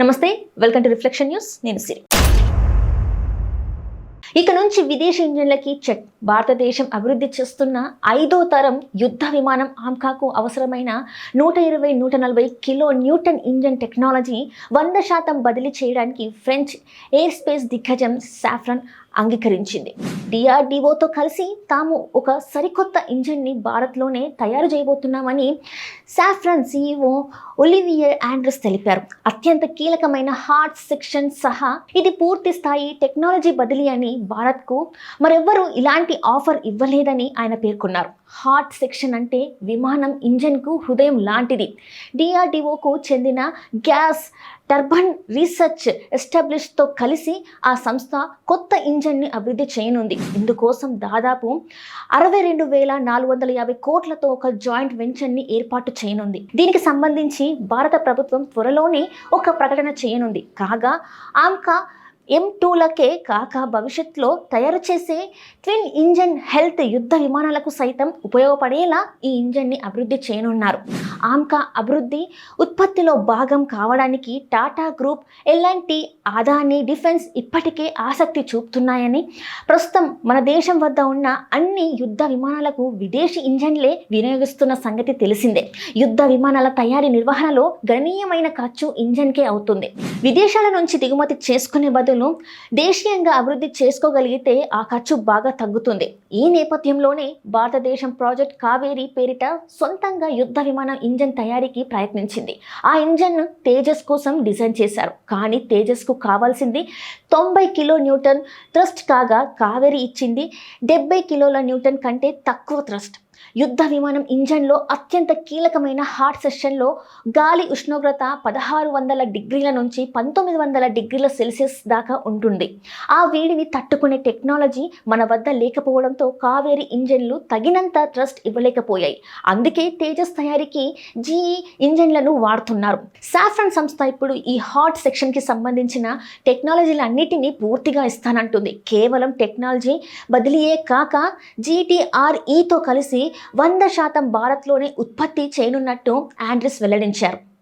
నమస్తే welcome to reflection news. నేను సిరి. ఇక నుంచి విదేశీ ఇంజన్లకి చెక్. భారతదేశం అభివృద్ధి చేస్తున్న ఐదో తరం యుద్ధ విమానం ఆమ్కాకు అవసరమైన నూట ఇరవై నూట నలభై కిలో న్యూటన్ ఇంజన్ టెక్నాలజీ వంద శాతం బదిలీ చేయడానికి ఫ్రెంచ్ ఎయిర్ స్పేస్ దిగ్గజం సాఫ్రన్ అంగీకరించింది. డిఆర్డిఓతో కలిసి తాము ఒక సరికొత్త ఇంజన్ని భారత్లోనే తయారు చేయబోతున్నామని సాఫ్రాన్ సీఈఓ ఒలివియర్ ఆండ్రస్ తెలిపారు. అత్యంత కీలకమైన హార్ట్ సెక్షన్ సహా ఇది పూర్తి స్థాయి టెక్నాలజీ బదిలీ అని భారత్కు మరెవ్వరూ ఇలాంటి ఆఫర్ ఇవ్వలేదని ఆయన పేర్కొన్నారు. హార్ట్ సెక్షన్ అంటే విమానం ఇంజన్కు హృదయం లాంటిది. డిఆర్డిఓకు చెందిన గ్యాస్ టర్బన్ రీసెర్చ్ ఎస్టాబ్లిష్తో కలిసి ఆ సంస్థ కొత్త ఇంజన్ని అభివృద్ధి చేయనుంది. ఇందుకోసం దాదాపు అరవై రెండు వేల నాలుగు వందల యాభై కోట్లతో ఒక జాయింట్ వెంచర్ని ఏర్పాటు చేయనుంది. దీనికి సంబంధించి భారత ప్రభుత్వం త్వరలోనే ఒక ప్రకటన చేయనుంది. కాగా ఆమ్కా ఎం టూలకే కాక భవిష్యత్తులో తయారు చేసే ట్విన్ ఇంజన్ హెల్త్ యుద్ధ విమానాలకు సైతం ఉపయోగపడేలా ఈ ఇంజన్ని అభివృద్ధి చేయనున్నారు. ఆమ్కా అభివృద్ధి ఉత్పత్తిలో భాగం కావడానికి Tata group LNT Adani defence ఇప్పటికే ఆసక్తి చూపుతున్నాయని ప్రస్తుతం మన దేశం వద్ద ఉన్న అన్ని యుద్ధ విమానాలకు విదేశీ ఇంజన్లే వినియోగిస్తున్న సంగతి తెలిసిందే. యుద్ధ విమానాల తయారీ నిర్వహణలో గణనీయమైన ఖర్చు ఇంజన్కే అవుతుంది. విదేశాల నుంచి దిగుమతి చేసుకునే బదులు దేశీయంగా అభివృద్ధి చేసుకోగలిగితే ఆ ఖర్చు బాగా తగ్గుతుంది. ఈ నేపథ్యంలోనే భారతదేశం ప్రాజెక్ట్ కావేరీ పేరిట సొంతంగా యుద్ధ విమానం ఇంజన్ తయారీకి ప్రయత్నించింది. ఆ ఇంజన్ తేజస్ కోసం డిజైన్ చేశారు. కానీ తేజస్కు కావాల్సింది తొంభై కిలో న్యూటన్ థ్రస్ట్ కాగా కావేరీ ఇచ్చింది డెబ్బై కిలోల న్యూటన్ కంటే తక్కువ థ్రస్ట్. యుద్ధ విమానం ఇంజన్లో అత్యంత కీలకమైన హాట్ సెషన్లో గాలి ఉష్ణోగ్రత పదహారు వందల డిగ్రీల నుంచి పంతొమ్మిది వందల డిగ్రీల సెల్సియస్ దాకా ఉంటుంది. ఆ వేడిని తట్టుకునే టెక్నాలజీ మన వద్ద లేకపోవడంతో కావేరి ఇంజన్లు తగినంత ట్రస్ట్ ఇవ్వలేకపోయాయి. అందుకే తేజస్ తయారీకి జీఈ ఇంజన్లను వాడుతున్నారు. సాఫ్రన్ సంస్థ ఇప్పుడు ఈ హాట్ సెక్షన్కి సంబంధించిన టెక్నాలజీలన్నిటినీ పూర్తిగా ఇస్తానంటుంది. కేవలం టెక్నాలజీ బదిలీయే కాక జీటీఆర్ఈతో కలిసి వంద శాతం భారత్లోనే ఉత్పత్తి చేయనున్నట్టు ఆండ్రిస్ వెల్లడించారు.